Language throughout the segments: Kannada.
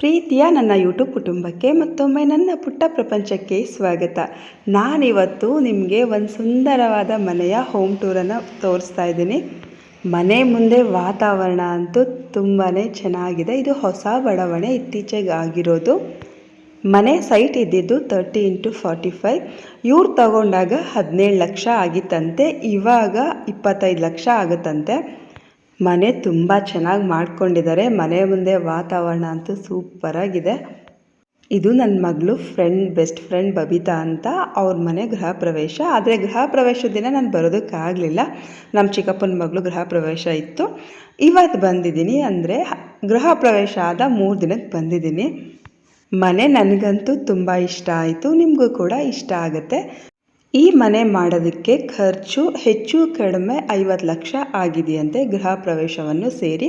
ಪ್ರೀತಿಯ ನನ್ನ ಯೂಟ್ಯೂಬ್ ಕುಟುಂಬಕ್ಕೆ ಮತ್ತೊಮ್ಮೆ ನನ್ನ ಪುಟ್ಟ ಪ್ರಪಂಚಕ್ಕೆ ಸ್ವಾಗತ. ನಾನಿವತ್ತು ನಿಮಗೆ ಒಂದು ಸುಂದರವಾದ ಮನೆಯ ಹೋಮ್ ಟೂರನ್ನು ತೋರಿಸ್ತಾ ಇದ್ದೀನಿ. ಮನೆ ಮುಂದೆ ವಾತಾವರಣ ಅಂತೂ ತುಂಬಾ ಚೆನ್ನಾಗಿದೆ. ಇದು ಹೊಸ ಬಡಾವಣೆ ಇತ್ತೀಚೆಗೆ ಆಗಿರೋದು ಮನೆ ಸೈಟ್ ಇದ್ದಿದ್ದು ತರ್ಟಿ ಇಂಟು ಫಾರ್ಟಿ ಫೈವ್ ಇವ್ರು ತಗೊಂಡಾಗ ಹದಿನೇಳು ಲಕ್ಷ ಆಗಿತ್ತಂತೆ. ಇವಾಗ ಇಪ್ಪತ್ತೈದು ಲಕ್ಷ ಆಗುತ್ತಂತೆ. ಮನೆ ತುಂಬ ಚೆನ್ನಾಗಿ ಮಾಡ್ಕೊಂಡಿದ್ದಾರೆ. ಮನೆ ಮುಂದೆ ವಾತಾವರಣ ಅಂತೂ ಸೂಪರಾಗಿದೆ ಇದು ನನ್ನ ಮಗಳು ಫ್ರೆಂಡ್, ಬೆಸ್ಟ್ ಫ್ರೆಂಡ್ ಬಬಿತಾ ಅಂತ ಅವ್ರ ಮನೆ ಗೃಹ ಪ್ರವೇಶ. ಆದರೆ ಗೃಹ ಪ್ರವೇಶದ ದಿನ ನಾನು ಬರೋದಕ್ಕಾಗಲಿಲ್ಲ ನಮ್ಮ ಚಿಕ್ಕಪ್ಪನ ಮಗಳು ಗೃಹ ಪ್ರವೇಶ ಇತ್ತು. ಇವತ್ತು ಬಂದಿದ್ದೀನಿ ಅಂದರೆ ಗೃಹ ಪ್ರವೇಶ ಆದ ಮೂರು ದಿನಕ್ಕೆ ಬಂದಿದ್ದೀನಿ. ಮನೆ ನನಗಂತೂ ತುಂಬ ಇಷ್ಟ ಆಯಿತು. ನಿಮಗೂ ಕೂಡ ಇಷ್ಟ ಆಗುತ್ತೆ. ಈ ಮನೆ ಮಾಡೋದಕ್ಕೆ ಖರ್ಚು ಹೆಚ್ಚು ಕಡಿಮೆ ಐವತ್ತು ಲಕ್ಷ ಆಗಿದೆಯಂತೆ ಗೃಹ ಪ್ರವೇಶವನ್ನು ಸೇರಿ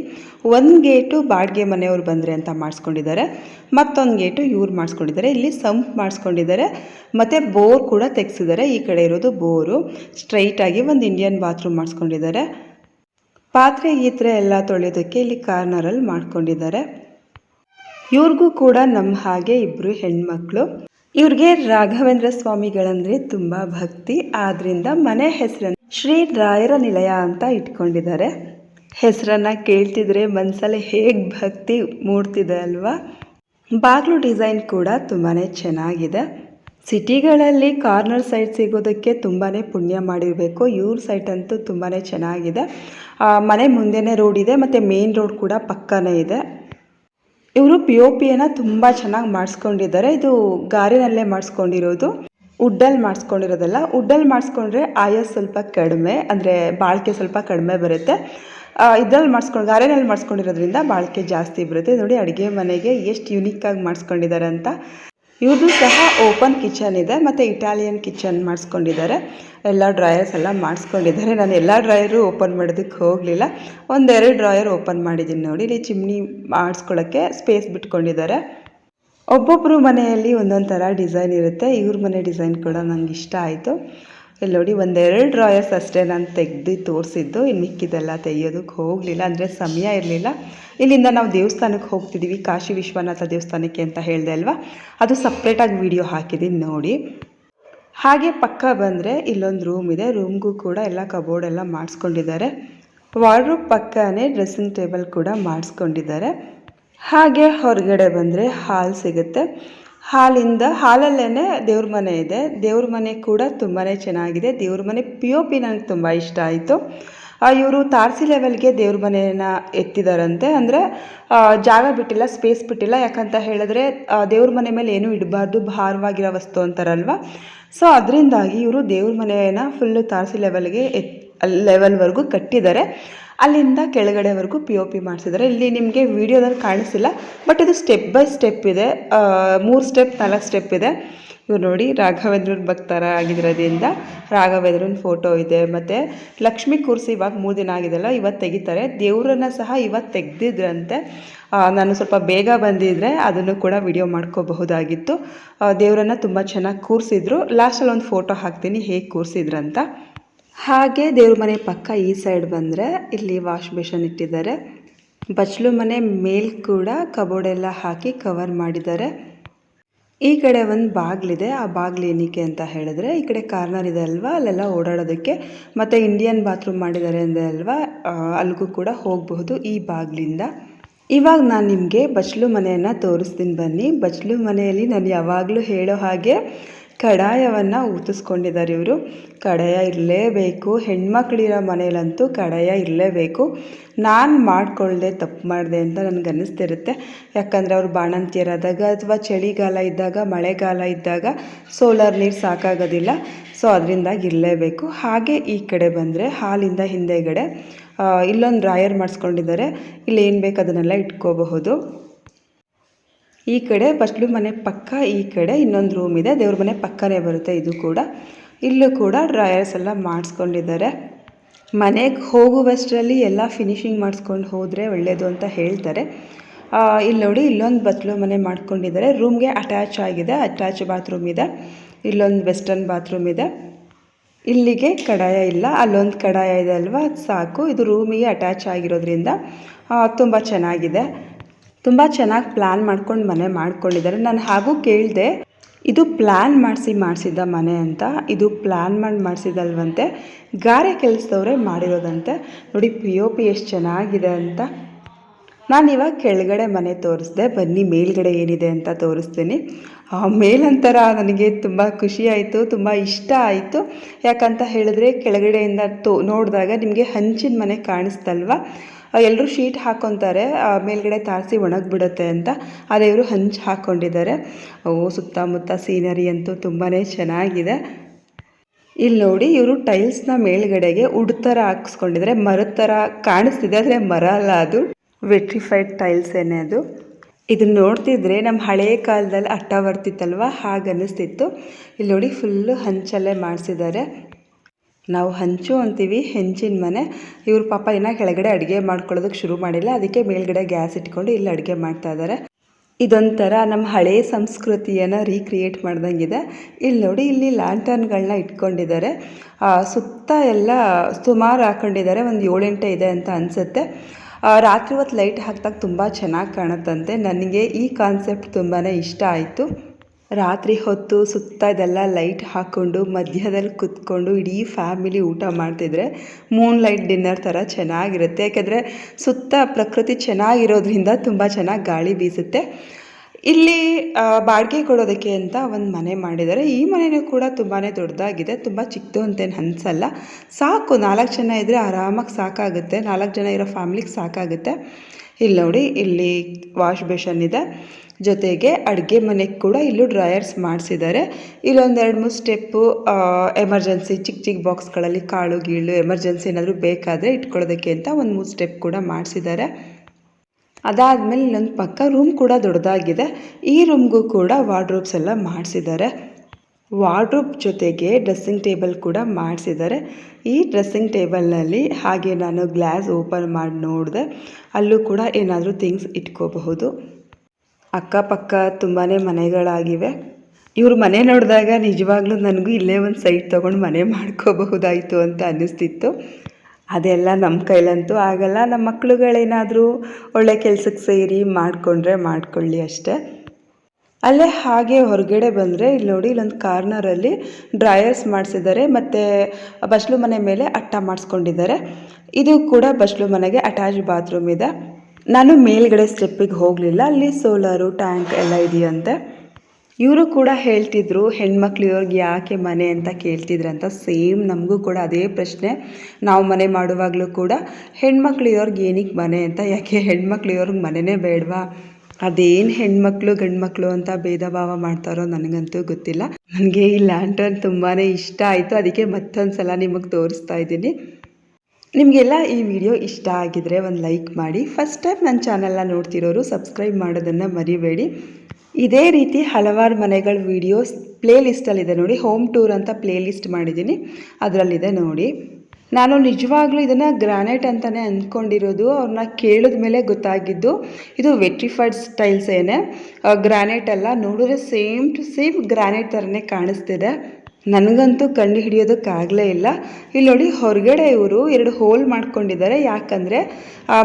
ಒಂದು ಗೇಟು ಬಾಡಿಗೆ ಮನೆಯವ್ರು ಬಂದರೆ ಅಂತ ಮಾಡಿಸ್ಕೊಂಡಿದ್ದಾರೆ, ಮತ್ತೊಂದು ಗೇಟು ಇವ್ರು ಮಾಡಿಸ್ಕೊಂಡಿದ್ದಾರೆ, ಇಲ್ಲಿ ಸಂಪ್ ಮಾಡಿಸ್ಕೊಂಡಿದ್ದಾರೆ, ಮತ್ತು ಬೋರ್ ಕೂಡ ತೆಗೆಸಿದ್ದಾರೆ. ಈ ಕಡೆ ಇರೋದು ಬೋರು ಸ್ಟ್ರೈಟಾಗಿ ಒಂದು ಇಂಡಿಯನ್ ಬಾತ್ರೂಮ್ ಮಾಡಿಸ್ಕೊಂಡಿದ್ದಾರೆ. ಪಾತ್ರೆ ಗೀತ್ರೆ ಎಲ್ಲ ತೊಳೆಯೋದಕ್ಕೆ ಇಲ್ಲಿ ಕಾರ್ನರಲ್ಲಿ ಮಾಡ್ಕೊಂಡಿದ್ದಾರೆ. ಇವ್ರಿಗೂ ಕೂಡ ನಮ್ಮ ಹಾಗೆ ಇಬ್ಬರು ಹೆಣ್ಮಕ್ಳು. ಇವ್ರಿಗೆ ರಾಘವೇಂದ್ರ ಸ್ವಾಮಿಗಳಂದ್ರೆ ತುಂಬ ಭಕ್ತಿ. ಆದ್ರಿಂದ ಮನೆ ಹೆಸರನ್ನು ಶ್ರೀ ರಾಯರ ನಿಲಯ ಅಂತ ಇಟ್ಕೊಂಡಿದ್ದಾರೆ. ಹೆಸರನ್ನ ಕೇಳ್ತಿದ್ರೆ ಮನಸ್ಸಲ್ಲಿ ಹೇಗೆ ಭಕ್ತಿ ಮೂಡ್ತಿದೆ ಅಲ್ವಾ? ಬಾಗಿಲು ಡಿಸೈನ್ ಕೂಡ ತುಂಬಾ ಚೆನ್ನಾಗಿದೆ. ಸಿಟಿಗಳಲ್ಲಿ ಕಾರ್ನರ್ ಸೈಟ್ ಸಿಗೋದಕ್ಕೆ ತುಂಬಾ ಪುಣ್ಯ ಮಾಡಿರಬೇಕು. ಇವ್ರ ಸೈಟ್ ಅಂತೂ ತುಂಬಾ ಚೆನ್ನಾಗಿದೆ. ಮನೆ ಮುಂದೆನೇ ರೋಡ್ ಇದೆ, ಮತ್ತು ಮೇನ್ ರೋಡ್ ಕೂಡ ಪಕ್ಕನೇ ಇದೆ. ಇವರು ಪಿ ಒ ಪಿಯನ್ನು ತುಂಬ ಚೆನ್ನಾಗಿ ಮಾಡಿಸ್ಕೊಂಡಿದ್ದಾರೆ. ಇದು ಗಾರಿನಲ್ಲೇ ಮಾಡಿಸ್ಕೊಂಡಿರೋದು. ವುಡ್ಡಲ್ಲಿ ಮಾಡಿಸ್ಕೊಂಡಿರೋದಲ್ಲ ವುಡ್ಡಲ್ಲಿ ಮಾಡಿಸ್ಕೊಂಡ್ರೆ ಆಯಸ್ ಸ್ವಲ್ಪ ಕಡಿಮೆ, ಅಂದರೆ ಬಾಳಿಕೆ ಸ್ವಲ್ಪ ಕಡಿಮೆ ಬರುತ್ತೆ. ಇದ್ರಲ್ಲಿ ಮಾಡಿಸ್ಕೊಂಡು, ಗಾರೆನಲ್ಲಿ ಮಾಡಿಸ್ಕೊಂಡಿರೋದ್ರಿಂದ ಬಾಳಿಕೆ ಜಾಸ್ತಿ ಬರುತ್ತೆ. ನೋಡಿ, ಅಡುಗೆ ಮನೆಗೆ ಎಷ್ಟು ಯುನಿಕ್ಕಾಗಿ ಮಾಡಿಸ್ಕೊಂಡಿದ್ದಾರೆ ಅಂತ. ಇವ್ರದ್ದು ಸಹ ಓಪನ್ ಕಿಚನ್ ಇದೆ, ಮತ್ತು ಇಟಾಲಿಯನ್ ಕಿಚನ್ ಮಾಡಿಸ್ಕೊಂಡಿದ್ದಾರೆ. ಎಲ್ಲ ಡ್ರಾಯರ್ಸ್ ಎಲ್ಲ ಮಾಡಿಸ್ಕೊಂಡಿದ್ದಾರೆ. ನಾನು ಎಲ್ಲ ಡ್ರಾಯರು ಓಪನ್ ಮಾಡೋದಕ್ಕೆ ಹೋಗಲಿಲ್ಲ. ಒಂದೆರಡು ಡ್ರಾಯರ್ ಓಪನ್ ಮಾಡಿದ್ದೀನಿ ನೋಡಿ. ಇಲ್ಲಿ ಚಿಮ್ನಿ ಮಾಡಿಸ್ಕೊಳ್ಳೋಕ್ಕೆ ಸ್ಪೇಸ್ ಬಿಟ್ಕೊಂಡಿದ್ದಾರೆ. ಒಬ್ಬೊಬ್ಬರು ಮನೆಯಲ್ಲಿ ಒಂದೊಂದು ಥರ ಡಿಸೈನ್ ಇರುತ್ತೆ. ಇವ್ರ ಮನೆ ಡಿಸೈನ್ ಕೂಡ ನನಗೆ ಇಷ್ಟ ಆಯಿತು. ಇಲ್ಲಿ ನೋಡಿ, ಒಂದೆರಡು ಡ್ರಾಯರ್ಸ್ ಅಷ್ಟೇ ನಾನು ತೆಗ್ದು ತೋರಿಸಿದ್ದು. ಇನ್ನು ಮಿಕ್ಕಿದೆಲ್ಲ ತೆಗೆಯೋದಕ್ಕೆ ಹೋಗಲಿಲ್ಲ, ಅಂದರೆ ಸಮಯ ಇರಲಿಲ್ಲ. ಇಲ್ಲಿಂದ ನಾವು ದೇವಸ್ಥಾನಕ್ಕೆ ಹೋಗ್ತಿದ್ದೀವಿ ಕಾಶಿ ವಿಶ್ವನಾಥ ದೇವಸ್ಥಾನಕ್ಕೆ ಅಂತ ಹೇಳಿದೆ ಅಲ್ವಾ? ಅದು ಸಪ್ರೇಟಾಗಿ ವಿಡಿಯೋ ಹಾಕಿದ್ದೀನಿ ನೋಡಿ. ಹಾಗೆ ಪಕ್ಕ ಬಂದರೆ ಇಲ್ಲೊಂದು ರೂಮ್ ಇದೆ ರೂಮ್ಗೂ ಕೂಡ ಎಲ್ಲ ಕಬೋರ್ಡ್ ಎಲ್ಲ ಮಾಡಿಸ್ಕೊಂಡಿದ್ದಾರೆ. ವಾರ್ಡ್ರೂಮ್ ಪಕ್ಕನೇ ಡ್ರೆಸ್ಸಿಂಗ್ ಟೇಬಲ್ ಕೂಡ ಮಾಡಿಸ್ಕೊಂಡಿದ್ದಾರೆ. ಹಾಗೆ ಹೊರಗಡೆ ಬಂದರೆ ಹಾಲ್ ಸಿಗುತ್ತೆ. ಹಾಲಿಂದ ಹಾಲಲ್ಲೇ ದೇವ್ರ ಮನೆ ಇದೆ. ದೇವ್ರ ಮನೆ ಕೂಡ ತುಂಬಾ ಚೆನ್ನಾಗಿದೆ. ದೇವ್ರ ಮನೆ ಪಿ ಒ ಪಿ ನನಗೆ ತುಂಬ ಇಷ್ಟ ಆಯಿತು. ಇವರು ತಾರಸಿ ಲೆವೆಲ್ಗೆ ದೇವ್ರ ಮನೆಯನ್ನು ಎತ್ತಿದಾರಂತೆ. ಅಂದರೆ ಜಾಗ ಬಿಟ್ಟಿಲ್ಲ ಸ್ಪೇಸ್ ಬಿಟ್ಟಿಲ್ಲ. ಯಾಕಂತ ಹೇಳಿದ್ರೆ ದೇವ್ರ ಮನೆ ಮೇಲೆ ಏನೂ ಇಡಬಾರ್ದು, ಭಾರವಾಗಿರೋ ವಸ್ತು ಅಂತಾರಲ್ವ? ಸೊ ಅದರಿಂದಾಗಿ ಇವರು ದೇವ್ರ ಮನೆಯನ್ನು ಫುಲ್ಲು ತಾರಸಿ ಲೆವೆಲ್ಗೆ ಎತ್ ಲೆವೆಲ್ವರೆಗೂ ಕಟ್ಟಿದ್ದಾರೆ ಅಲ್ಲಿಂದ ಕೆಳಗಡೆವರೆಗೂ ಪಿ ಒ ಪಿ ಮಾಡಿಸಿದ್ದಾರೆ. ಇಲ್ಲಿ ನಿಮಗೆ ವಿಡಿಯೋದಲ್ಲಿ ಕಾಣಿಸಿಲ್ಲ ಬಟ್ ಇದು ಸ್ಟೆಪ್ ಬೈ ಸ್ಟೆಪ್ ಇದೆ. ಮೂರು ಸ್ಟೆಪ್ ನಾಲ್ಕು ಸ್ಟೆಪ್ ಇದೆ. ಇವ್ರು ನೋಡಿ, ರಾಘವೇಂದ್ರನ ಭಕ್ತರ ಆಗಿರೋದ್ರಿಂದ ರಾಘವೇಂದ್ರನ ಫೋಟೋ ಇದೆ. ಮತ್ತು ಲಕ್ಷ್ಮಿ ಕೂರಿಸಿ ಇವಾಗ ಮೂರು ದಿನ ಆಗಿದೆಲ್ಲ ಇವತ್ತು ತೆಗಿತಾರೆ. ದೇವರನ್ನ ಸಹ ಇವತ್ತು ತೆಗೆದಿದ್ರಂತೆ. ನಾನು ಸ್ವಲ್ಪ ಬೇಗ ಬಂದಿದ್ದರೆ ಅದನ್ನು ಕೂಡ ವಿಡಿಯೋ ಮಾಡ್ಕೋಬಹುದಾಗಿತ್ತು. ದೇವರನ್ನು ತುಂಬ ಚೆನ್ನಾಗಿ ಕೂರಿಸಿದ್ರು. ಲಾಸ್ಟಲ್ಲಿ ಒಂದು ಫೋಟೋ ಹಾಕ್ತೀನಿ, ಹೇಗೆ ಕೂರಿಸಿದ್ರಂತ. ಹಾಗೆ ದೇವ್ರ ಮನೆ ಪಕ್ಕ ಈ ಸೈಡ್ ಬಂದರೆ ಇಲ್ಲಿ ವಾಶ್ ಬೇಷನ್ ಇಟ್ಟಿದ್ದಾರೆ. ಬಚ್ಚಲು ಮನೆ ಮೇಲ್ ಕೂಡ ಕಬೋರ್ಡ್ ಎಲ್ಲ ಹಾಕಿ ಕವರ್ ಮಾಡಿದ್ದಾರೆ. ಈ ಕಡೆ ಒಂದು ಬಾಗಿಲಿದೆ, ಆ ಬಾಗಿಲು ಏನಕ್ಕೆ ಅಂತ ಹೇಳಿದ್ರೆ ಈ ಕಡೆ ಕಾರ್ನರ್ ಇದೆ ಅಲ್ವಾ, ಅಲ್ಲೆಲ್ಲ ಓಡಾಡೋದಕ್ಕೆ. ಮತ್ತು ಇಂಡಿಯನ್ ಬಾತ್ರೂಮ್ ಮಾಡಿದ್ದಾರೆ ಅಂದರೆ ಅಲ್ವಾ ಅಲ್ಲಿಗೂ ಕೂಡ ಹೋಗಬಹುದು ಈ ಬಾಗಿಲಿಂದ. ಇವಾಗ ನಾನು ನಿಮಗೆ ಬಚ್ಚಲು ಮನೆಯನ್ನು ತೋರಿಸ್ತೀನಿ ಬನ್ನಿ. ಬಚ್ಚಲು ಮನೆಯಲ್ಲಿ ನಾನು ಯಾವಾಗಲೂ ಹೇಳೋ ಹಾಗೆ ಕಡಾಯವನ್ನು ಊತಿಸ್ಕೊಂಡಿದ್ದಾರೆ ಇವರು. ಕಡಾಯ ಇರಲೇಬೇಕು. ಹೆಣ್ಮಕ್ಳಿರೋ ಮನೇಲಂತೂ ಕಡಾಯ ಇರಲೇಬೇಕು. ನಾನು ಮಾಡ್ಕೊಳ್ಳದೆ ತಪ್ಪು ಮಾಡಿದೆ ಅಂತ ನನಗೆ ಅನ್ನಿಸ್ತಿರುತ್ತೆ ಯಾಕಂದರೆ ಅವ್ರು ಬಾಣಂತಿಯರಾದಾಗ ಅಥವಾ ಚಳಿಗಾಲ ಇದ್ದಾಗ, ಮಳೆಗಾಲ ಇದ್ದಾಗ ಸೋಲಾರ್ ನೀರು ಸಾಕಾಗೋದಿಲ್ಲ. ಸೊ, ಅದರಿಂದಾಗಿ ಇರಲೇಬೇಕು. ಹಾಗೆ ಈ ಕಡೆ ಬಂದರೆ ಹಾಲಿಂದ ಹಿಂದೆಗಡೆ ಇಲ್ಲೊಂದು ಡ್ರಾಯರ್ ಮಾಡಿಸ್ಕೊಂಡಿದ್ದಾರೆ. ಇಲ್ಲಿ ಏನು ಬೇಕು ಅದನ್ನೆಲ್ಲ ಇಟ್ಕೋಬಹುದು. ಈ ಕಡೆ ಫಸ್ಟ್ಲು ಮನೆ ಪಕ್ಕ ಈ ಕಡೆ ಇನ್ನೊಂದು ರೂಮ್ ಇದೆ. ದೇವ್ರ ಮನೆ ಪಕ್ಕನೇ ಬರುತ್ತೆ ಇದು ಕೂಡ. ಇಲ್ಲೂ ಕೂಡ ಡ್ರಾಯರ್ಸ್ ಎಲ್ಲ ಮಾಡಿಸ್ಕೊಂಡಿದ್ದಾರೆ. ಮನೆಗೆ ಹೋಗುವಷ್ಟರಲ್ಲಿ ಎಲ್ಲ ಫಿನಿಶಿಂಗ್ ಮಾಡಿಸ್ಕೊಂಡು ಹೋದರೆ ಒಳ್ಳೆಯದು ಅಂತ ಹೇಳ್ತಾರೆ. ಇಲ್ಲಿ ನೋಡಿ ಇಲ್ಲೊಂದು ಬಸ್ಲು ಮನೆ ಮಾಡ್ಕೊಂಡಿದ್ದಾರೆ. ರೂಮ್ಗೆ ಅಟ್ಯಾಚ್ ಆಗಿದೆ. ಅಟ್ಯಾಚ್ ಬಾತ್ರೂಮ್ ಇದೆ. ಇಲ್ಲೊಂದು ವೆಸ್ಟರ್ನ್ ಬಾತ್ರೂಮ್ ಇದೆ. ಇಲ್ಲಿಗೆ ಕಡಾಯ ಇಲ್ಲ. ಅಲ್ಲೊಂದು ಕಡಾಯ ಇದೆ ಅಲ್ವಾ? ಸಾಕು. ಇದು ರೂಮಿಗೆ ಅಟ್ಯಾಚ್ ಆಗಿರೋದ್ರಿಂದ ತುಂಬ ಚೆನ್ನಾಗಿದೆ. ತುಂಬ ಚೆನ್ನಾಗಿ ಪ್ಲ್ಯಾನ್ ಮಾಡ್ಕೊಂಡು ಮನೆ ಮಾಡ್ಕೊಂಡಿದ್ದಾರೆ. ನಾನು ಹಾಗೂ ಕೇಳಿದೆ, ಇದು ಪ್ಲ್ಯಾನ್ ಮಾಡಿಸಿ ಮಾಡಿಸಿದ್ದ ಮನೆ ಅಂತ, ಇದು ಪ್ಲ್ಯಾನ್ ಮಾಡಿ ಮಾಡಿಸಿದಲ್ವಂತೆ, ಗಾರೆ ಕೆಲಸದವರೇ ಮಾಡಿರೋದಂತೆ. ನೋಡಿ ಪಿ ಓ ಪಿ ಎಷ್ಟು ಚೆನ್ನಾಗಿದೆ ಅಂತ ನಾನು ಇವಾಗ ಕೆಳಗಡೆ ಮನೆ ತೋರಿಸ್ದೆ, ಬನ್ನಿ ಮೇಲ್ಗಡೆ ಏನಿದೆ ಅಂತ ತೋರಿಸ್ತೀನಿ. ಆ ಮೇಲಂತರ ನನಗೆ ತುಂಬ ಖುಷಿ ಆಯಿತು, ತುಂಬ ಇಷ್ಟ ಆಯಿತು. ಯಾಕಂತ ಹೇಳಿದ್ರೆ ಕೆಳಗಡೆಯಿಂದ ತೋ, ನೋಡಿದಾಗ ನಿಮಗೆ ಹಂಚಿನ ಮನೆ ಕಾಣಿಸ್ತಲ್ವ? ಎಲ್ಲರೂ ಶೀಟ್ ಹಾಕ್ಕೊತಾರೆ ಆ, ಮೇಲ್ಗಡೆ ತಾರಸಿ ಒಣಗಿಬಿಡುತ್ತೆ ಅಂತ. ಆದರೆ ಇವರು ಹಂಚು ಹಾಕ್ಕೊಂಡಿದ್ದಾರೆ ಓ, ಸುತ್ತಮುತ್ತ ಸೀನರಿ ಅಂತೂ ತುಂಬಾ ಚೆನ್ನಾಗಿದೆ. ಇಲ್ಲಿ ನೋಡಿ, ಇವರು ಟೈಲ್ಸ್ನ ಮೇಲ್ಗಡೆಗೆ ಉಡ್ ಥರ ಹಾಕ್ಸ್ಕೊಂಡಿದ್ದಾರೆ. ಮರದ ಥರ ಕಾಣಿಸ್ತಿದೆ, ಆದರೆ ಮರ ಅಲ್ಲ ಅದು. ವೆಟ್ರಿಫೈಡ್ ಟೈಲ್ಸ್ ಏನೇ ಅದು ಇದನ್ನು ನೋಡ್ತಿದ್ರೆ ನಮ್ಮ ಹಳೆಯ ಕಾಲದಲ್ಲಿ ಅಟ್ಟ ಬರ್ತಿತ್ತಲ್ವ? ಹಾಗನ್ನಿಸ್ತಿತ್ತು ಇಲ್ಲಿ ನೋಡಿ ಫುಲ್ಲು ಹಂಚಲ್ಲೇ ಮಾಡಿಸಿದ್ದಾರೆ. ನಾವು ಹಂಚು ಅಂತೀವಿ, ಹೆಂಚಿನ ಮನೆ. ಇವ್ರ ಪಾಪ ಇನ್ನೂ ಕೆಳಗಡೆ ಅಡುಗೆ ಮಾಡ್ಕೊಳ್ಳೋದಕ್ಕೆ ಶುರು ಮಾಡಿಲ್ಲ. ಅದಕ್ಕೆ ಮೇಲ್ಗಡೆ ಗ್ಯಾಸ್ ಇಟ್ಕೊಂಡು ಇಲ್ಲಿ ಅಡುಗೆ ಮಾಡ್ತಾ ಇದ್ದಾರೆ ಇದೊಂಥರ ನಮ್ಮ ಹಳೆಯ ಸಂಸ್ಕೃತಿಯನ್ನು ರೀಕ್ರಿಯೇಟ್ ಮಾಡ್ದಂಗಿದೆ. ಇಲ್ಲಿ ನೋಡಿ ಇಲ್ಲಿ ಲ್ಯಾಂಟರ್ನ್ಗಳನ್ನ ಇಟ್ಕೊಂಡಿದ್ದಾರೆ. ಸುತ್ತ ಎಲ್ಲ ಸುಮಾರು ಹಾಕೊಂಡಿದ್ದಾರೆ. ಒಂದು ಏಳೆಂಟೆ ಇದೆ ಅಂತ ಅನಿಸುತ್ತೆ. ರಾತ್ರಿ ಹೊತ್ತು ಲೈಟ್ ಹಾಕಿದಾಗ ತುಂಬ ಚೆನ್ನಾಗಿ ಕಾಣುತ್ತಂತೆ. ನನಗೆ ಈ ಕಾನ್ಸೆಪ್ಟ್ ತುಂಬಾ ಇಷ್ಟ ಆಯಿತು. ರಾತ್ರಿ ಹೊತ್ತು ಸುತ್ತ ಇದೆಲ್ಲ ಲೈಟ್ ಹಾಕ್ಕೊಂಡು ಮಧ್ಯದಲ್ಲಿ ಕುತ್ಕೊಂಡು ಇಡೀ ಫ್ಯಾಮಿಲಿ ಊಟ ಮಾಡ್ತಿದ್ರೆ ಮೂನ್ ಲೈಟ್ ಡಿನ್ನರ್ ಥರ ಚೆನ್ನಾಗಿರುತ್ತೆ. ಯಾಕೆಂದರೆ ಸುತ್ತ ಪ್ರಕೃತಿ ಚೆನ್ನಾಗಿರೋದ್ರಿಂದ ತುಂಬ ಚೆನ್ನಾಗಿ ಗಾಳಿ ಬೀಸುತ್ತೆ. ಇಲ್ಲಿ ಬಾಡಿಗೆ ಕೊಡೋದಕ್ಕೆ ಅಂತ ಒಂದು ಮನೆ ಮಾಡಿದ್ದಾರೆ ಈ ಮನೆಯೂ ಕೂಡ ತುಂಬಾ ದೊಡ್ಡದಾಗಿದೆ. ತುಂಬ ಚಿಕ್ಕದು ಅಂತೇನು ಅನಿಸಲ್ಲ. ಸಾಕು, ನಾಲ್ಕು ಜನ ಇದ್ದರೆ ಆರಾಮಾಗಿ ಸಾಕಾಗುತ್ತೆ. ನಾಲ್ಕು ಜನ ಇರೋ ಫ್ಯಾಮ್ಲಿಗೆ ಸಾಕಾಗುತ್ತೆ. ಇಲ್ಲಿ ನೋಡಿ, ಇಲ್ಲಿ ವಾಶ್ ಬೇಷನ್ ಇದೆ. ಜೊತೆಗೆ ಅಡುಗೆ ಮನೆಗೆ ಕೂಡ ಇಲ್ಲೂ ಡ್ರಯರ್ಸ್ ಮಾಡಿಸಿದ್ದಾರೆ ಇಲ್ಲೊಂದೆರಡು ಮೂರು ಸ್ಟೆಪ್ಪು ಎಮರ್ಜೆನ್ಸಿ ಚಿಕ್ಕ ಚಿಕ್ಕ ಬಾಕ್ಸ್ಗಳಲ್ಲಿ ಕಾಳು, ಗೀಳು ಎಮರ್ಜೆನ್ಸಿ ಏನಾದರೂ ಬೇಕಾದರೆ ಇಟ್ಕೊಳ್ಳೋದಕ್ಕೆ ಅಂತ ಒಂದು ಮೂರು ಸ್ಟೆಪ್ ಕೂಡ ಮಾಡಿಸಿದ್ದಾರೆ ಅದಾದಮೇಲೆ ಇಲ್ಲೊಂದು ಪಕ್ಕ ರೂಮ್ ಕೂಡ ದೊಡ್ಡದಾಗಿದೆ. ಈ ರೂಮ್ಗೂ ಕೂಡ ವಾರ್ಡ್ರೋಬ್ಸ್ ಎಲ್ಲ ಮಾಡಿಸಿದ್ದಾರೆ. ವಾರ್ಡ್ರೋಬ್ ಜೊತೆಗೆ ಡ್ರೆಸ್ಸಿಂಗ್ ಟೇಬಲ್ ಕೂಡ ಮಾಡಿಸಿದ್ದಾರೆ. ಈ ಡ್ರೆಸ್ಸಿಂಗ್ ಟೇಬಲ್ನಲ್ಲಿ ಹಾಗೆ ನಾನು ಗ್ಲಾಸ್ ಓಪನ್ ಮಾಡಿ ನೋಡಿದೆ, ಅಲ್ಲೂ ಕೂಡ ಏನಾದರೂ ಥಿಂಗ್ಸ್ ಇಟ್ಕೋಬಹುದು. ಅಕ್ಕಪಕ್ಕ ತುಂಬಾ ಮನೆಗಳಾಗಿವೆ. ಇವರು ಮನೆ ನೋಡಿದಾಗ ನಿಜವಾಗ್ಲೂ ನನಗೂ ಇಲ್ಲೇ ಒಂದು ಸೈಟ್ ತೊಗೊಂಡು ಮನೆ ಮಾಡ್ಕೋಬಹುದಾಯಿತು ಅಂತ ಅನ್ನಿಸ್ತಿತ್ತು. ಅದೆಲ್ಲ ನಮ್ಮ ಕೈಲಂತೂ ಆಗಲ್ಲ. ನಮ್ಮ ಮಕ್ಕಳುಗಳೇನಾದರೂ ಒಳ್ಳೆ ಕೆಲಸಕ್ಕೆ ಸೇರಿ ಮಾಡಿಕೊಂಡ್ರೆ ಮಾಡಿಕೊಳ್ಳಿ ಅಷ್ಟೇ. ಅಲ್ಲೇ ಹಾಗೆ ಹೊರಗಡೆ ಬಂದರೆ ಇಲ್ಲಿ ನೋಡಿ ಇಲ್ಲೊಂದು ಕಾರ್ನರಲ್ಲಿ ಡ್ರಾಯರ್ಸ್ ಮಾಡಿಸಿದ್ದಾರೆ. ಮತ್ತು ಬಸ್ಲು ಮನೆ ಮೇಲೆ ಅಟ್ಟ ಮಾಡಿಸ್ಕೊಂಡಿದ್ದಾರೆ. ಇದು ಕೂಡ ಬಸ್ಲು ಮನೆಗೆ ಅಟ್ಯಾಚ್ ಬಾತ್ರೂಮ್ ಇದೆ. ನಾನು ಮೇಲ್ಗಡೆ ಸ್ಟೆಪ್ಪಿಗೆ ಹೋಗಲಿಲ್ಲ. ಅಲ್ಲಿ ಸೋಲಾರು, ಟ್ಯಾಂಕ್ ಎಲ್ಲ ಇದೆಯಂತೆ. ಇವರು ಕೂಡ ಹೇಳ್ತಿದ್ರು ಹೆಣ್ಮಕ್ಳು ಇವ್ರಿಗೆ ಯಾಕೆ ಮನೆ ಅಂತ ಕೇಳ್ತಿದ್ರಂತ? ಸೇಮ್ ನಮಗೂ ಕೂಡ ಅದೇ ಪ್ರಶ್ನೆ. ನಾವು ಮನೆ ಮಾಡುವಾಗಲೂ ಕೂಡ ಹೆಣ್ಮಕ್ಳು ಇವ್ರಿಗೆ ಏನಕ್ಕೆ ಮನೆ ಅಂತ? ಯಾಕೆ ಹೆಣ್ಮಕ್ಳು ಇವ್ರಿಗೆ ಮನೆನೇ ಬೇಡವಾ? ಅದೇನು ಹೆಣ್ಮಕ್ಳು, ಗಂಡ್ಮಕ್ಳು ಅಂತ ಭೇದ ಭಾವ ಮಾಡ್ತಾರೋ ನನಗಂತೂ ಗೊತ್ತಿಲ್ಲ. ನನಗೆ ಈ ಲ್ಯಾಂಟರ್ನ್ ತುಂಬಾ ಇಷ್ಟ ಆಯಿತು. ಅದಕ್ಕೆ ಮತ್ತೊಂದು ಸಲ ನಿಮಗೆ ತೋರಿಸ್ತಾ ಇದ್ದೀನಿ. ನಿಮಗೆಲ್ಲ ಈ ವಿಡಿಯೋ ಇಷ್ಟ ಆಗಿದ್ರೆ ಒಂದು ಲೈಕ್ ಮಾಡಿ. ಫಸ್ಟ್ ಟೈಮ್ ನನ್ನ ಚಾನಲ್ನ ನೋಡ್ತಿರೋರು ಸಬ್ಸ್ಕ್ರೈಬ್ ಮಾಡೋದನ್ನು ಮರಿಬೇಡಿ. ಇದೇ ರೀತಿ ಹಲವಾರು ಮನೆಗಳ ವೀಡಿಯೋಸ್ ಪ್ಲೇ ಲಿಸ್ಟಲ್ಲಿದೆ ನೋಡಿ. ಹೋಮ್ ಟೂರ್ ಅಂತ ಪ್ಲೇ ಲಿಸ್ಟ್ ಮಾಡಿದ್ದೀನಿ. ಅದರಲ್ಲಿದೆ ನೋಡಿ. ನಾನು ನಿಜವಾಗ್ಲೂ ಇದನ್ನು ಗ್ರಾನೈಟ್ ಅಂತಲೇ ಅಂದ್ಕೊಂಡಿರೋದು ಅವ್ರನ್ನ ಕೇಳಿದ ಮೇಲೆ ಗೊತ್ತಾಗಿದ್ದು, ಇದು ವೆಟ್ರಿಫೈಡ್ ಸ್ಟೈಲ್ಸ್ ಏನೇ. ಗ್ರಾನೈಟ್ ಅಲ್ಲ, ನೋಡಿದ್ರೆ ಸೇಮ್ ಟು ಸೇಮ್ ಗ್ರಾನೈಟ್ ಥರನೇ ಕಾಣಿಸ್ತಿದೆ. ನನಗಂತೂ ಕಂಡು ಹಿಡಿಯೋದಕ್ಕಾಗಲೇ ಇಲ್ಲ. ಇಲ್ಲಿ ನೋಡಿ, ಹೊರಗಡೆ ಇವರು ಎರಡು ಹೋಲ್ ಮಾಡ್ಕೊಂಡಿದ್ದಾರೆ. ಯಾಕಂದರೆ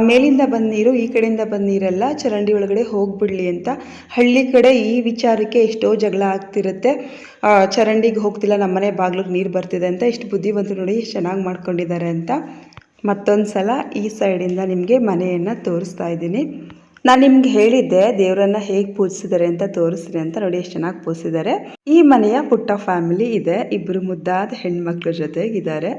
ಮೇಲಿಂದ ಬಂದ ನೀರು, ಈ ಕಡೆಯಿಂದ ಬಂದ ನೀರೆಲ್ಲ ಚರಂಡಿ ಒಳಗಡೆ ಹೋಗಿಬಿಡಲಿ ಅಂತ ಹಳ್ಳಿ ಕಡೆ ಈ ವಿಚಾರಕ್ಕೆ ಎಷ್ಟೋ ಜಗಳ ಆಗ್ತಿರುತ್ತೆ. ಚರಂಡಿಗೆ ಹೋಗ್ತಿಲ್ಲ ನಮ್ಮನೆ ಬಾಗ್ಲಿಗೆ ನೀರು ಬರ್ತಿದೆ ಅಂತ ಎಷ್ಟು ಬುದ್ಧಿವಂತರು ನೋಡಿ ಎಷ್ಟು ಚೆನ್ನಾಗಿ ಮಾಡ್ಕೊಂಡಿದ್ದಾರೆ ಅಂತ ಮತ್ತೊಂದು ಸಲ ಈ ಸೈಡಿಂದ ನಿಮಗೆ ಮನೆಯನ್ನು ತೋರಿಸ್ತಾ ಇದ್ದೀನಿ. ನಾನು ನಿಮ್ಗೆ ಹೇಳಿದ್ದೆ, ದೇವರನ್ನ ಹೇಗೆ ಪೂಜಿಸಿದ್ದಾರೆ ಅಂತ ತೋರಿಸ್ರಿ ಅಂತ ನೋಡಿ ಎಷ್ಟು ಚೆನ್ನಾಗಿ ಪೂಜಿಸಿದ್ದಾರೆ. ಈ ಮನೆಯ ಪುಟ್ಟ ಫ್ಯಾಮಿಲಿ ಇದೆ ಇಬ್ಬರು ಮುದ್ದಾದ ಹೆಣ್ಮಕ್ಳ ಜೊತೆಗಿದ್ದಾರೆ.